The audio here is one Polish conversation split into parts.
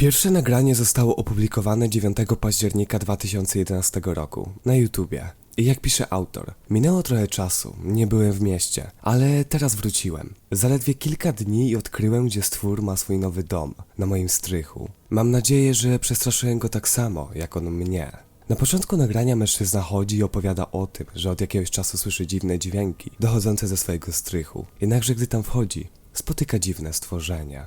Pierwsze nagranie zostało opublikowane 9 października 2011 roku na YouTubie. I jak pisze autor, minęło trochę czasu, nie byłem w mieście, ale teraz wróciłem. Zaledwie kilka dni i odkryłem, gdzie stwór ma swój nowy dom, na moim strychu. Mam nadzieję, że przestraszyłem go tak samo, jak on mnie. Na początku nagrania mężczyzna chodzi i opowiada o tym, że od jakiegoś czasu słyszy dziwne dźwięki dochodzące ze swojego strychu. Jednakże gdy tam wchodzi, spotyka dziwne stworzenie.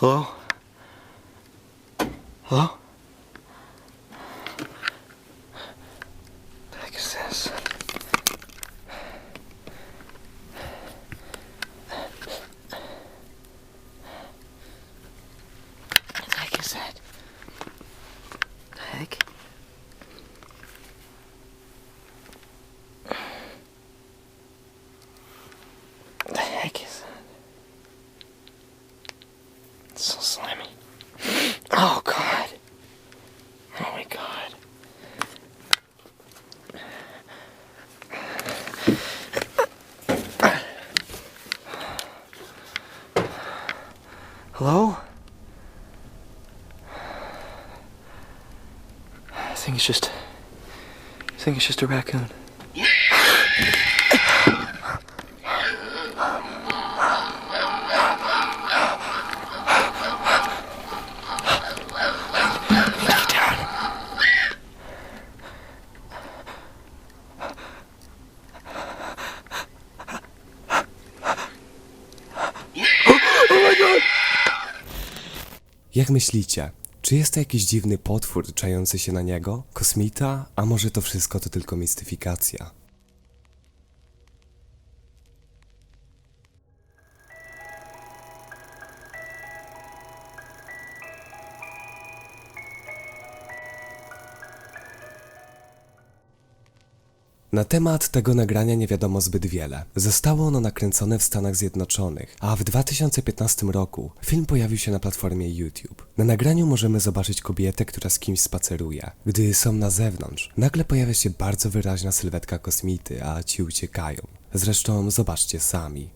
Hello? Hello? It's just I think it's just a raccoon. Jak myślicie, czy jest to jakiś dziwny potwór czający się na niego? Kosmita? A może to wszystko to tylko mistyfikacja? Na temat tego nagrania nie wiadomo zbyt wiele. Zostało ono nakręcone w Stanach Zjednoczonych, a w 2015 roku film pojawił się na platformie YouTube. Na nagraniu możemy zobaczyć kobietę, która z kimś spaceruje. Gdy są na zewnątrz, nagle pojawia się bardzo wyraźna sylwetka kosmity, a ci uciekają. Zresztą zobaczcie sami.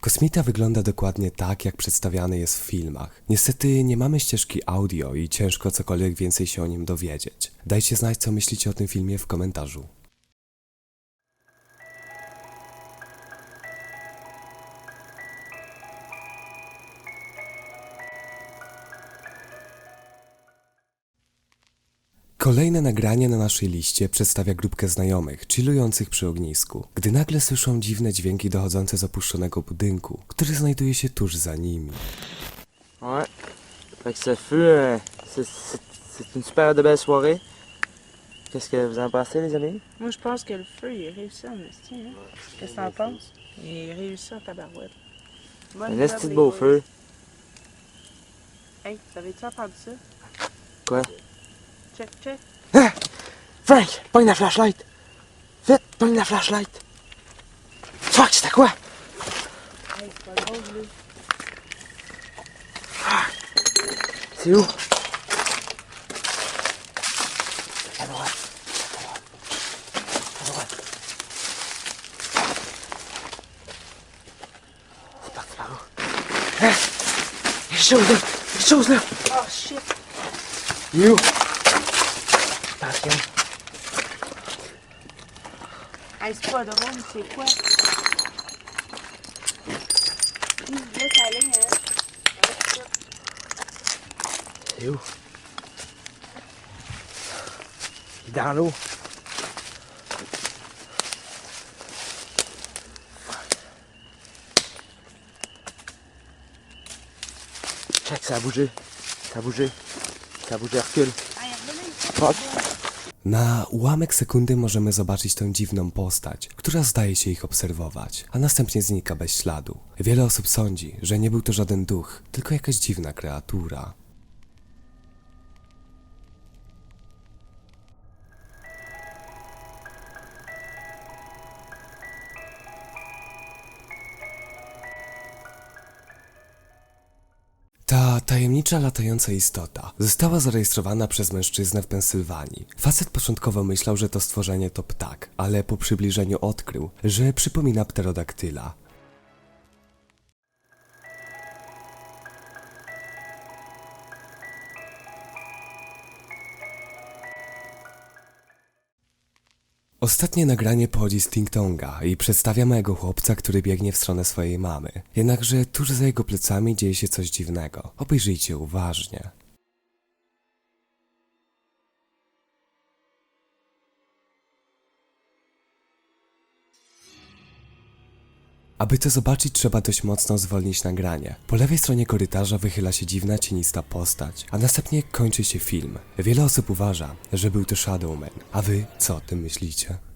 Kosmita wygląda dokładnie tak, jak przedstawiany jest w filmach. Niestety nie mamy ścieżki audio i ciężko cokolwiek więcej się o nim dowiedzieć. Dajcie znać, co myślicie o tym filmie w komentarzu. Kolejne nagranie na naszej liście przedstawia grupkę znajomych, chillujących przy ognisku, gdy nagle słyszą dziwne dźwięki dochodzące z opuszczonego budynku, który znajduje się tuż za nimi. Ouais. Fait que ce fut euh, c'est- une super de belle soirée. Qu'est-ce que vous en pensez, les amis? Moi, je pense que le feu, il est réussi en esti, hein? Qu'est-ce que t'en penses? Il est réussi en tabarouette. Un esti beau feu. Hey, t'avais-tu entendu ça? Quoi? Check, check. Frank, pogne la flashlight! Vite, pogne la flashlight. Fuck, c'était quoi? Hey, c'est pas drôle, lui. C'est où? À droite. À droite. C'est parti par où? Hein? Il y a quelque chose là! Il y a quelque chose là! Oh, shit. Il est où? Attention. Hey, c'est pas drôle, c'est quoi? Laisse aller, hein? C'est où? Il est dans l'eau. Check, ça a bougé. Ça a bougé. Ça a bougé, recule. Fuck. Na ułamek sekundy możemy zobaczyć tę dziwną postać, która zdaje się ich obserwować, a następnie znika bez śladu. Wiele osób sądzi, że nie był to żaden duch, tylko jakaś dziwna kreatura. Ta tajemnicza latająca istota została zarejestrowana przez mężczyznę w Pensylwanii. Facet początkowo myślał, że to stworzenie to ptak, ale po przybliżeniu odkrył, że przypomina pterodaktyla. Ostatnie nagranie pochodzi z Ting Tonga i przedstawia małego chłopca, który biegnie w stronę swojej mamy. Jednakże tuż za jego plecami dzieje się coś dziwnego. Obejrzyjcie uważnie. Aby to zobaczyć, trzeba dość mocno zwolnić nagranie. Po lewej stronie korytarza wychyla się dziwna, cienista postać, a następnie kończy się film. Wiele osób uważa, że był to Shadowman. A wy co o tym myślicie?